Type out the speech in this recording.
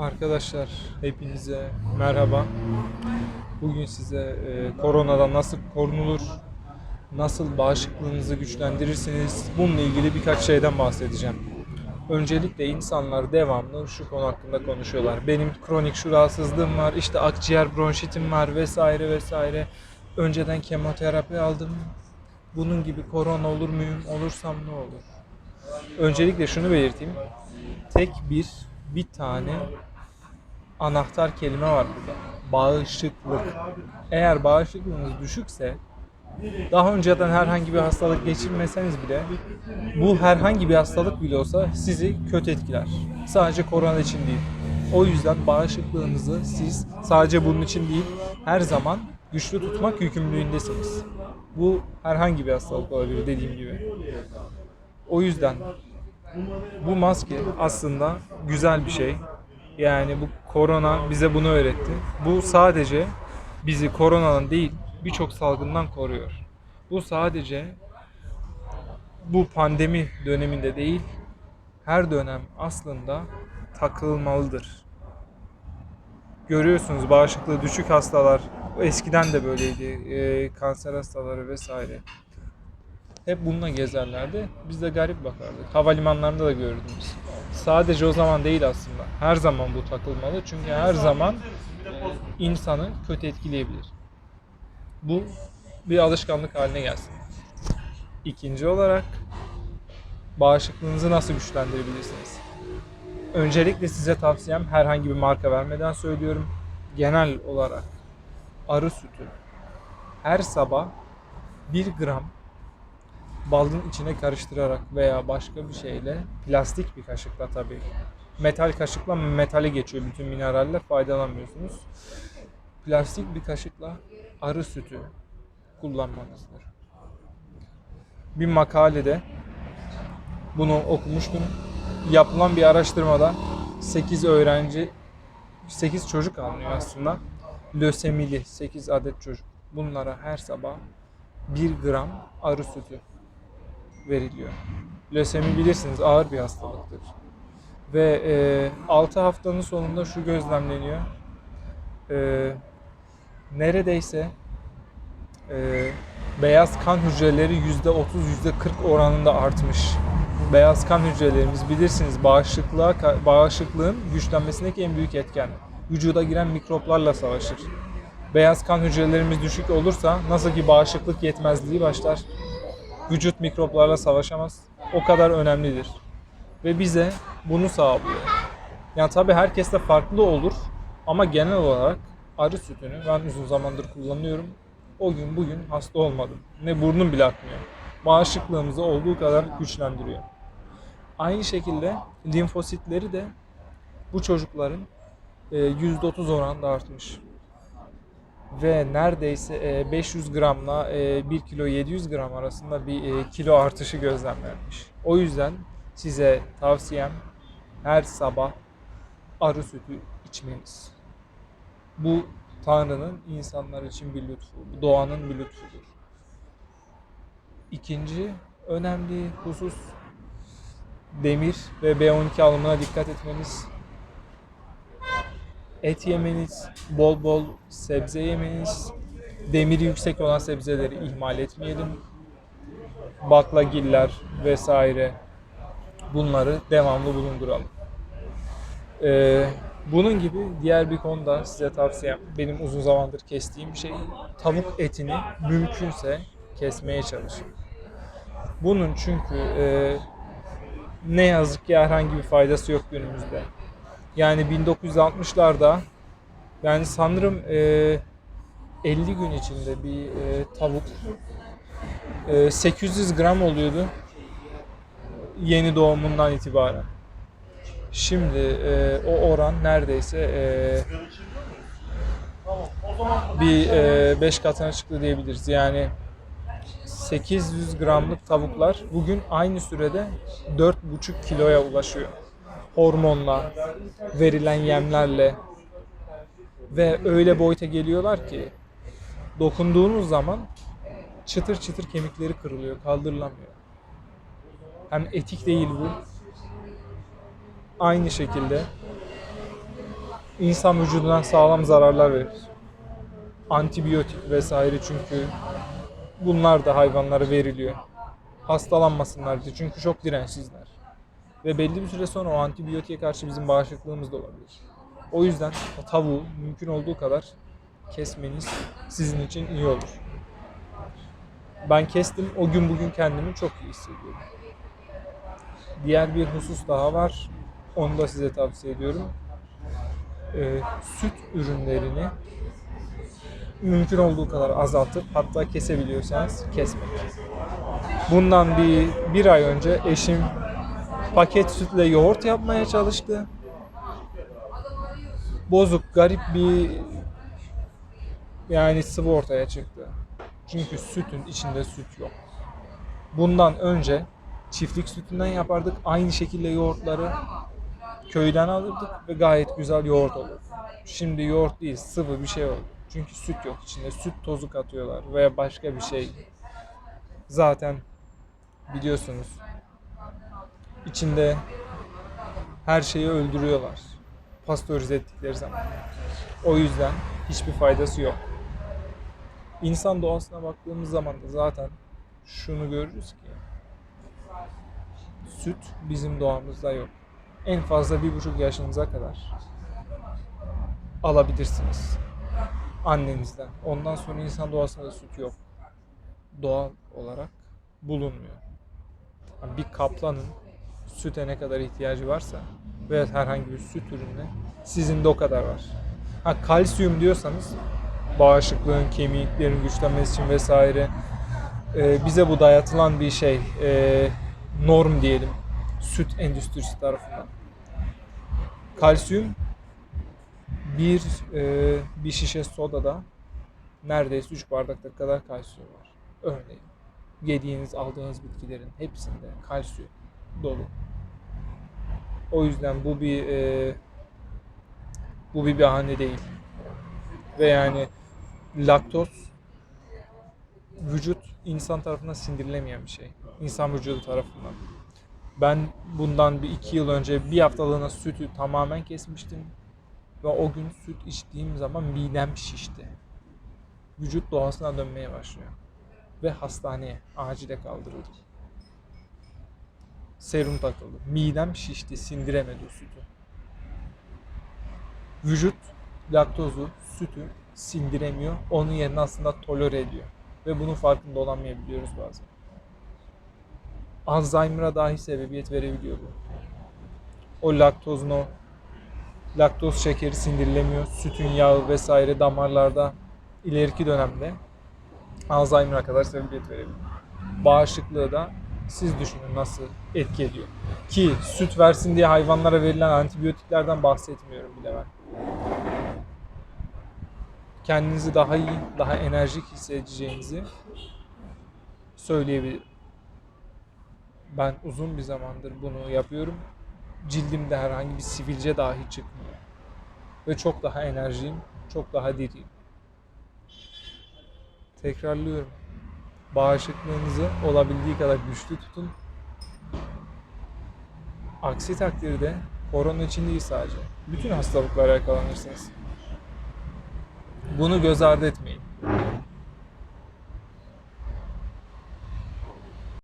Arkadaşlar hepinize merhaba. Bugün size e, koronadan nasıl korunulur, nasıl bağışıklığınızı güçlendirirsiniz bununla ilgili birkaç şeyden bahsedeceğim. Öncelikle insanlar devamlı şu konu hakkında konuşuyorlar. Benim kronik şu rahatsızlığım var, işte akciğer bronşitim var vesaire vesaire. Önceden kemoterapi aldım. Bunun gibi korona olur muyum? Olursam ne olur? Öncelikle şunu belirteyim. Tek bir bir tane anahtar kelime var burada. Bağışıklık. Eğer bağışıklığınız düşükse daha önceden herhangi bir hastalık geçirmeseniz bile bu herhangi bir hastalık bile olsa sizi kötü etkiler. Sadece korona için değil. O yüzden bağışıklığınızı siz sadece bunun için değil her zaman güçlü tutmak yükümlülüğündesiniz. Bu herhangi bir hastalık olabilir dediğim gibi. O yüzden bu maske aslında güzel bir şey. Yani bu korona bize bunu öğretti. Bu sadece bizi koronadan değil birçok salgından koruyor. Bu sadece bu pandemi döneminde değil her dönem aslında takılmalıdır. Görüyorsunuz bağışıklığı düşük hastalar eskiden de böyleydi. Ee, kanser hastaları vesaire. Hep bununla gezerlerdi. Biz de garip bakardık. Havalimanlarında da gördünüz. Sadece o zaman değil aslında. Her zaman bu takılmalı. Çünkü her zaman insanı kötü etkileyebilir. Bu bir alışkanlık haline gelsin. İkinci olarak bağışıklığınızı nasıl güçlendirebilirsiniz? Öncelikle size tavsiyem herhangi bir marka vermeden söylüyorum. Genel olarak arı sütü her sabah 1 gram balın içine karıştırarak veya başka bir şeyle plastik bir kaşıkla tabii metal kaşıkla metale geçiyor bütün mineraller faydalanmıyorsunuz. Plastik bir kaşıkla arı sütü kullanmanızdır. Bir makalede bunu okumuştum. Yapılan bir araştırmada 8 öğrenci 8 çocuk alınıyor aslında. Lösemili 8 adet çocuk. Bunlara her sabah 1 gram arı sütü veriliyor. Lösemi bilirsiniz ağır bir hastalıktır. Ve e, 6 haftanın sonunda şu gözlemleniyor. E, neredeyse e, beyaz kan hücreleri %30 %40 oranında artmış. Beyaz kan hücrelerimiz bilirsiniz bağışıklığa bağışıklığın güçlenmesindeki en büyük etken. Vücuda giren mikroplarla savaşır. Beyaz kan hücrelerimiz düşük olursa nasıl ki bağışıklık yetmezliği başlar vücut mikroplarla savaşamaz. O kadar önemlidir. Ve bize bunu sağlıyor. Yani tabii herkeste farklı olur ama genel olarak arı sütünü ben uzun zamandır kullanıyorum. O gün bugün hasta olmadım. Ne burnum bile akmıyor. Bağışıklığımızı olduğu kadar güçlendiriyor. Aynı şekilde limfositleri de bu çocukların %30 oranında artmış ve neredeyse 500 gramla 1 kilo 700 gram arasında bir kilo artışı gözlemlenmiş. O yüzden size tavsiyem her sabah arı sütü içmeniz. Bu Tanrı'nın insanlar için bir lütfu, doğanın bir lütfudur. İkinci önemli husus demir ve B12 alımına dikkat etmeniz et yemeniz, bol bol sebze yemeniz, demiri yüksek olan sebzeleri ihmal etmeyelim. Baklagiller vesaire bunları devamlı bulunduralım. Ee, bunun gibi diğer bir konuda size tavsiyem benim uzun zamandır kestiğim şey tavuk etini mümkünse kesmeye çalışın. Bunun çünkü e, ne yazık ki herhangi bir faydası yok günümüzde. Yani 1960'larda yani sanırım e, 50 gün içinde bir e, tavuk e, 800 gram oluyordu yeni doğumundan itibaren. Şimdi e, o oran neredeyse e, bir 5 e, katına çıktı diyebiliriz. Yani 800 gramlık tavuklar bugün aynı sürede 4,5 kiloya ulaşıyor hormonla, verilen yemlerle ve öyle boyuta geliyorlar ki dokunduğunuz zaman çıtır çıtır kemikleri kırılıyor, kaldırılamıyor. Hem etik değil bu. Aynı şekilde insan vücuduna sağlam zararlar verir. Antibiyotik vesaire çünkü bunlar da hayvanlara veriliyor. Hastalanmasınlar diye çünkü çok dirençsizler. Ve belli bir süre sonra o antibiyotiğe karşı bizim bağışıklığımız da olabilir. O yüzden o tavuğu mümkün olduğu kadar kesmeniz sizin için iyi olur. Ben kestim. O gün bugün kendimi çok iyi hissediyorum. Diğer bir husus daha var. Onu da size tavsiye ediyorum. Ee, süt ürünlerini mümkün olduğu kadar azaltıp hatta kesebiliyorsanız kesmeyin. Bundan bir, bir ay önce eşim paket sütle yoğurt yapmaya çalıştı. Bozuk, garip bir yani sıvı ortaya çıktı. Çünkü sütün içinde süt yok. Bundan önce çiftlik sütünden yapardık. Aynı şekilde yoğurtları köyden alırdık ve gayet güzel yoğurt olurdu. Şimdi yoğurt değil, sıvı bir şey oldu. Çünkü süt yok içinde. Süt tozu katıyorlar veya başka bir şey. Zaten biliyorsunuz içinde her şeyi öldürüyorlar. Pastörize ettikleri zaman. O yüzden hiçbir faydası yok. İnsan doğasına baktığımız zaman da zaten şunu görürüz ki süt bizim doğamızda yok. En fazla bir buçuk yaşınıza kadar alabilirsiniz annenizden. Ondan sonra insan doğasında süt yok. Doğal olarak bulunmuyor. Bir kaplanın süte ne kadar ihtiyacı varsa veya herhangi bir süt ürününe sizin de o kadar var. Ha kalsiyum diyorsanız bağışıklığın, kemiklerin güçlenmesi için vesaire e, bize bu dayatılan bir şey e, norm diyelim süt endüstrisi tarafından. Kalsiyum bir e, bir şişe sodada neredeyse 3 bardaklık kadar kalsiyum var. Örneğin yediğiniz, aldığınız bitkilerin hepsinde kalsiyum dolu. O yüzden bu bir e, bu bir bahane değil. Ve yani laktoz vücut insan tarafından sindirilemeyen bir şey. İnsan vücudu tarafından. Ben bundan bir iki yıl önce bir haftalığına sütü tamamen kesmiştim. Ve o gün süt içtiğim zaman midem şişti. Vücut doğasına dönmeye başlıyor. Ve hastaneye acile kaldırıldım. Serum takıldı. Midem şişti, sindiremedi sütü. Vücut laktozu, sütü sindiremiyor. Onun yerine aslında tolere ediyor. Ve bunun farkında olamayabiliyoruz bazen. Alzheimer'a dahi sebebiyet verebiliyor bu. O laktozun o laktoz şekeri sindirilemiyor. Sütün yağı vesaire damarlarda ileriki dönemde Alzheimer'a kadar sebebiyet verebiliyor. Bağışıklığı da siz düşünün nasıl etki ediyor. Ki süt versin diye hayvanlara verilen antibiyotiklerden bahsetmiyorum bile ben. Kendinizi daha iyi, daha enerjik hissedeceğinizi söyleyebilirim. Ben uzun bir zamandır bunu yapıyorum. Cildimde herhangi bir sivilce dahi çıkmıyor. Ve çok daha enerjiyim, çok daha diriyim. Tekrarlıyorum. Bağışıklığınızı olabildiği kadar güçlü tutun. Aksi takdirde korona için değil sadece. Bütün hastalıklara yakalanırsınız. Bunu göz ardı etmeyin.